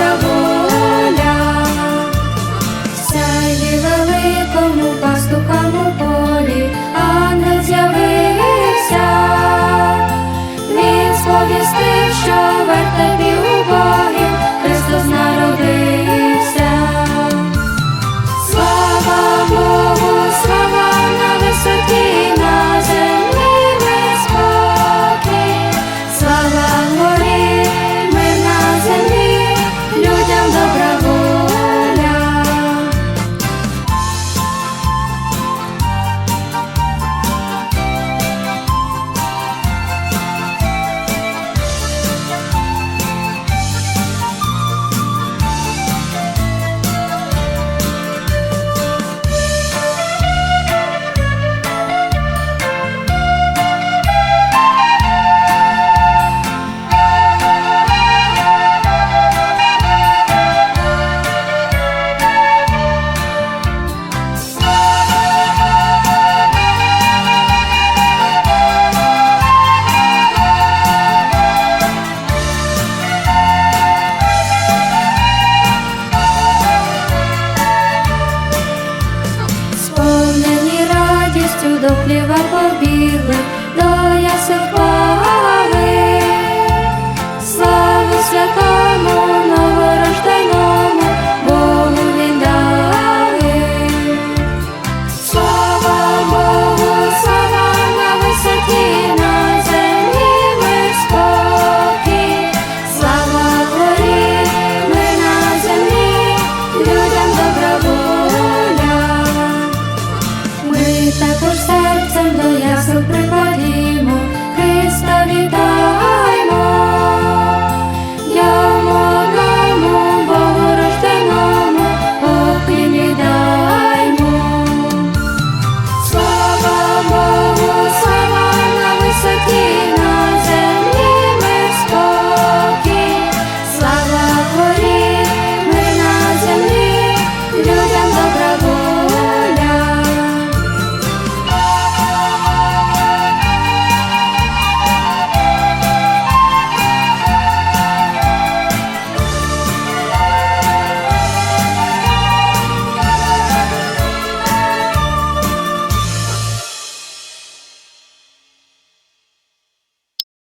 pra você. радістю до хліва побігли, до ясних пар.